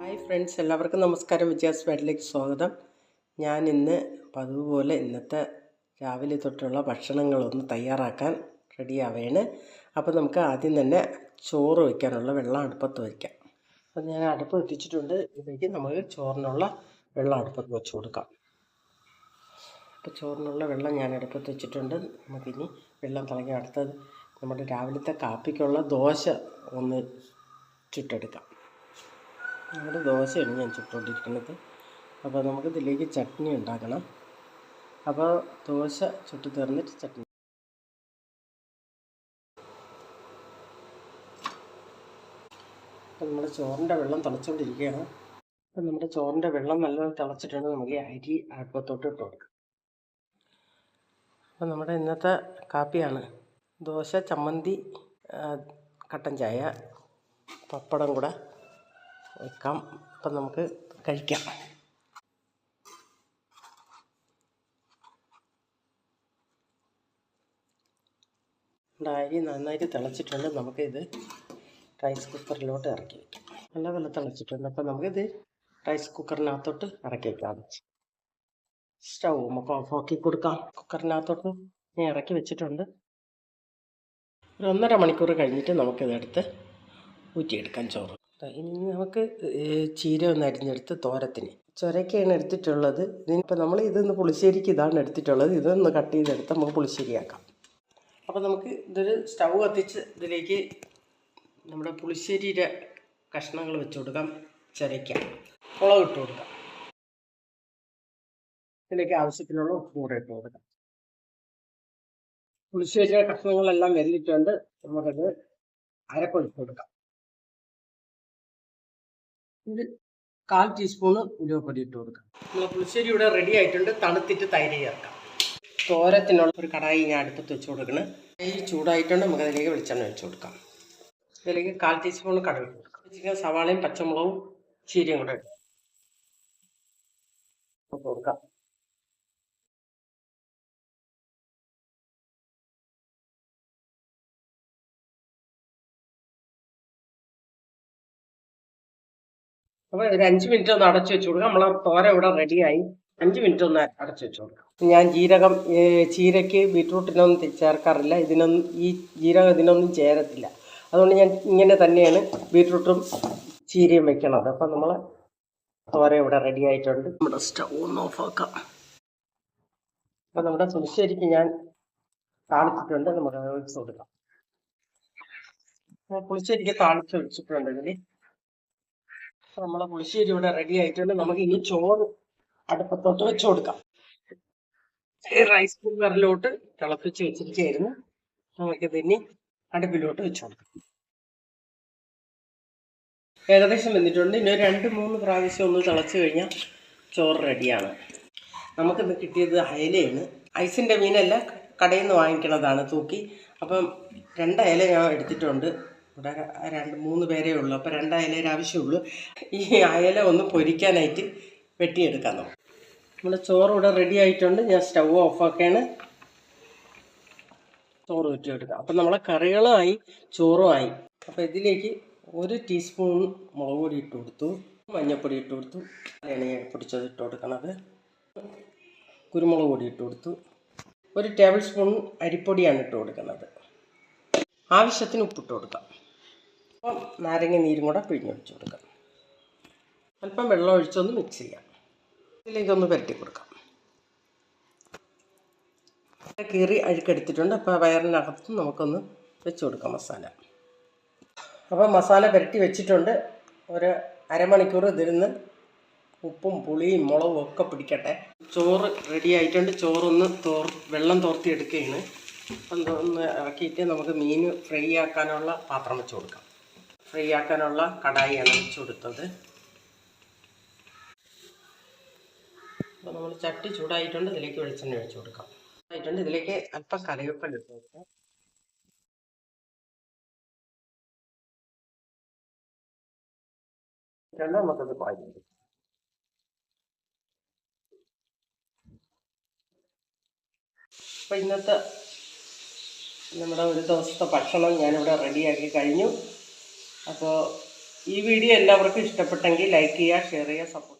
Hi friends എല്ലാവർക്കും നമസ്കാരം. വിജയാസ് വീട്ടിലേക്ക് സ്വാഗതം. ഞാൻ ഇന്ന് പതിവ് ഇന്നത്തെ രാവിലെ തൊട്ടുള്ള ഭക്ഷണങ്ങളൊന്ന് തയ്യാറാക്കാൻ റെഡിയാവേണ് അപ്പോൾ നമുക്ക് ആദ്യം തന്നെ ചോറ് വയ്ക്കാനുള്ള വെള്ളം അടുപ്പത്ത് വയ്ക്കാം. അപ്പോൾ ഞാൻ അടുപ്പ് എത്തിച്ചിട്ടുണ്ട്. ഇതിലേക്ക് നമുക്ക് ചോറിനുള്ള വെള്ളം അടുപ്പത്ത് വെച്ച് കൊടുക്കാം. അപ്പോൾ ചോറിനുള്ള വെള്ളം ഞാൻ അടുപ്പത്ത് വെച്ചിട്ടുണ്ട്. നമുക്കിനി വെള്ളം തിളങ്ങി അടുത്തത് നമ്മുടെ രാവിലത്തെ കാപ്പിക്കുള്ള ദോശ ഒന്ന് ചുട്ടെടുക്കാം. നമ്മുടെ ദോശയാണ് ഞാൻ ചുട്ടുകൊണ്ടിരിക്കുന്നത് അപ്പോൾ നമുക്ക് ഇതിലേക്ക് ചട്നി ഉണ്ടാക്കണം. അപ്പോൾ ദോശ ചുട്ടു തീർന്നിട്ട് ചട്നി. അപ്പോൾ നമ്മുടെ ചോറിന്റെ വെള്ളം തിളച്ചുകൊണ്ടിരിക്കുകയാണ് അപ്പം നമ്മുടെ ചോറിന്റെ വെള്ളം നല്ലോണം തിളച്ചിട്ടുണ്ട്. നമുക്ക് ഈ അരി അടുപ്പത്തോട്ട് ഇട്ട് കൊടുക്കാം. അപ്പം നമ്മുടെ ഇന്നത്തെ കാപ്പിയാണ് ദോശ ചമ്മന്തി കട്ടൻ ചായ പപ്പടം കൂടെ വെക്കാം. അപ്പം നമുക്ക് കഴിക്കാം. അരി നന്നായിട്ട് തിളച്ചിട്ടുണ്ട്. നമുക്കിത് റൈസ് കുക്കറിലോട്ട് ഇറക്കി വയ്ക്കാം നല്ലപോലെ തിളച്ചിട്ടുണ്ട്. അപ്പം നമുക്കിത് റൈസ് കുക്കറിനകത്തോട്ട് ഇറക്കി വയ്ക്കാം സ്റ്റൗ നമുക്ക് ഓഫാക്കി കൊടുക്കാം. കുക്കറിനകത്തോട്ട് ഞാൻ ഇറക്കി വെച്ചിട്ടുണ്ട്. ഒരു ഒന്നര മണിക്കൂർ കഴിഞ്ഞിട്ട് നമുക്കിതെടുത്ത് ഊറ്റിയെടുക്കാം ചോറ്. ഇനി നമുക്ക് ചീര ഒന്ന് അരിഞ്ഞെടുത്ത് തോരത്തിന്. ചൊരക്കയാണ് എടുത്തിട്ടുള്ളത്. ഇതിനിപ്പോൾ നമ്മൾ ഇതൊന്ന് പുളിശ്ശേരിക്ക് ഇതാണ് എടുത്തിട്ടുള്ളത്. ഇതൊന്ന് കട്ട് ചെയ്തെടുത്ത് നമുക്ക് പുളിശ്ശേരിയാക്കാം. അപ്പോൾ നമുക്ക് ഇതൊരു സ്റ്റൗ കത്തിച്ച് ഇതിലേക്ക് നമ്മുടെ പുളിശ്ശേരിയുടെ കഷ്ണങ്ങൾ വെച്ച് കൊടുക്കാം ചൊരയ്ക്ക. മുളക് ഇട്ട് കൊടുക്കാം. ഇതിലേക്ക് ആവശ്യത്തിനുള്ള ഉപ്പ് കൂടെ ഇട്ട് കൊടുക്കാം. പുളിശ്ശേരിയുടെ കഷ്ണങ്ങളെല്ലാം വെല്ലിട്ടുണ്ട് നമുക്കത് അരക്കൊഴിച്ച് കൊടുക്കാം. ഇത് കാൽ ടീസ്പൂണ് ഉലുവപ്പൊടി ഇട്ട് കൊടുക്കാം. നമ്മൾ പുളിശ്ശേരി ഇവിടെ റെഡി ആയിട്ടുണ്ട്. തണുത്തിട്ട് തൈര് ചേർക്കാം. തോരത്തിനുള്ള ഒരു കടായി ഞാൻ അടുപ്പത്ത് വെച്ച് കൊടുക്കണം. ഈ ചൂടായിട്ടുണ്ട്. നമുക്ക് അതിലേക്ക് വെളിച്ചെണ്ണ ഒഴിച്ചു കൊടുക്കാം. ഇതിലേക്ക് കാൽ ടീസ്പൂൺ കടുക് കൊടുക്കാം. സവാളയും പച്ചമുളകും ചീരയും കൂടെ കൊടുക്കാം. അപ്പോൾ ഒരു അഞ്ച് മിനിറ്റ് ഒന്ന് അടച്ചു വെച്ച് കൊടുക്കാം. നമ്മളെ തോര ഇവിടെ റെഡിയായി. അഞ്ച് മിനിറ്റ് ഒന്ന് അടച്ചു വെച്ച് കൊടുക്കാം. ഞാൻ ജീരകം ചീരയ്ക്ക് ബീട്രൂട്ടിനൊന്നും ചേർക്കാറില്ല. ഇതിനൊന്നും ഈ ജീരകം ഇതിനൊന്നും ചേരത്തില്ല. അതുകൊണ്ട് ഞാൻ ഇങ്ങനെ തന്നെയാണ് ബീട്രൂട്ടും ചീരയും വെക്കണത്. അപ്പം നമ്മൾ തോര ഇവിടെ റെഡി ആയിട്ടുണ്ട്. നമ്മുടെ സ്റ്റൗ ഒന്ന് ഓഫാക്കാം അപ്പം നമ്മുടെ പുളിശ്ശേരിക്ക് ഞാൻ താളിച്ചിട്ടുണ്ട് നമുക്ക് കൊടുക്കാം. പുളിശ്ശേരിക്ക് താളിച്ച് ഒഴിച്ചിട്ടുണ്ട് ഇതിൽ അപ്പൊ നമ്മളെ പുളിശ്ശേരി ഇവിടെ റെഡി ആയിട്ടുണ്ട്. നമുക്ക് ഇനി ചോറ് അടുപ്പത്തോട്ട് വെച്ച് കൊടുക്കാം. ഈ റൈസ് കുക്കറിലോട്ട് തിളപ്പിച്ച് വെച്ചിരിക്കുകയായിരുന്നു. നമുക്കിത് ഇനി അടുപ്പിലോട്ട് വെച്ച് കൊടുക്കാം. ഏകദേശം വന്നിട്ടുണ്ട് ഇനി രണ്ട് മൂന്ന് പ്രാവശ്യം ഒന്ന് തിളച്ച് കഴിഞ്ഞാൽ ചോറ് റെഡിയാണ് നമുക്കിന്ന് കിട്ടിയത് അയലയാണ്. ഐസിന്റെ മീനല്ല കടയിൽ നിന്ന് വാങ്ങിക്കണതാണ് തൂക്കി. അപ്പം രണ്ട് അയല ഞാൻ എടുത്തിട്ടുണ്ട്. ഇവിടെ രണ്ട് മൂന്ന് പേരേ ഉള്ളൂ. അപ്പോൾ രണ്ട് അയലേ ആവശ്യമുള്ളൂ. ഈ അയല ഒന്ന് പൊരിക്കാനായിട്ട് വെട്ടിയെടുക്കാം നമുക്ക് നമ്മുടെ ചോറ് ഇവിടെ റെഡി ആയിട്ടുണ്ട്. ഞാൻ സ്റ്റൗ ഓഫാക്കാണ് ചോറ് വെട്ടിയെടുക്കാം. അപ്പം നമ്മളെ കറികളായി ചോറുമായി. അപ്പോൾ ഇതിലേക്ക് ഒരു ടീസ്പൂൺ മുളക് പൊടി ഇട്ട് കൊടുത്തു. മഞ്ഞൾപ്പൊടി ഇട്ട് കൊടുത്തു. ഞാൻ പൊടിച്ചത് ഇട്ട് കൊടുക്കണത് കുരുമുളക് പൊടി ഇട്ട് കൊടുത്തു. ഒരു ടേബിൾ സ്പൂൺ അരിപ്പൊടിയാണ് ഇട്ട് കൊടുക്കുന്നത്. ആവശ്യത്തിന് ഉപ്പിട്ട് കൊടുക്കാം. അപ്പം നാരങ്ങ നീരും കൂടെ പിഴിഞ്ഞൊഴിച്ച് കൊടുക്കാം. അല്പം വെള്ളം ഒഴിച്ചൊന്ന് മിക്സ് ചെയ്യാം. ഇതിലേക്കൊന്ന് പുരട്ടി കൊടുക്കാം. കീറി അഴുക്കെടുത്തിട്ടുണ്ട്. അപ്പോൾ വയറിനകത്ത് നമുക്കൊന്ന് വെച്ച് കൊടുക്കാം മസാല. അപ്പോൾ മസാല പുരട്ടി വെച്ചിട്ടുണ്ട്. ഒരു അരമണിക്കൂർ ഇതിരുന്ന് ഉപ്പും പുളിയും മുളകും ഒക്കെ പിടിക്കട്ടെ. ചോറ് റെഡി ആയിട്ടുണ്ട്. ചോറൊന്ന് തോർ വെള്ളം തോർത്തി എടുക്കുകയാണ് അപ്പം ഒന്ന് ഇറക്കിയിട്ട് നമുക്ക് മീൻ ഫ്രൈ ആക്കാനുള്ള പാത്രം വെച്ച് കൊടുക്കാം. ഫ്രൈ ആക്കാനുള്ള കടായിയാണ് വെച്ച് കൊടുത്തത് അപ്പോൾ നമ്മൾ ചട്ടി ചൂടായിട്ടുണ്ട് ഇതിലേക്ക് വെളിച്ചെണ്ണ ഒഴിച്ചു കൊടുക്കാം. ആയിട്ടുണ്ട് ഇതിലേക്ക് അല്പം കറിവേപ്പില ഇട്ട് കൊടുക്കാം. നമുക്കത് അപ്പം ഇന്നത്തെ നമ്മുടെ ഒരു ദിവസത്തെ ഭക്ഷണം ഞാനിവിടെ റെഡിയാക്കി കഴിഞ്ഞു. അപ്പോൾ ഈ വീഡിയോ എല്ലാവർക്കും ഇഷ്ടപ്പെട്ടെങ്കിൽ ലൈക്ക് ചെയ്യുക ഷെയർ ചെയ്യുക സപ്പോർട്ട്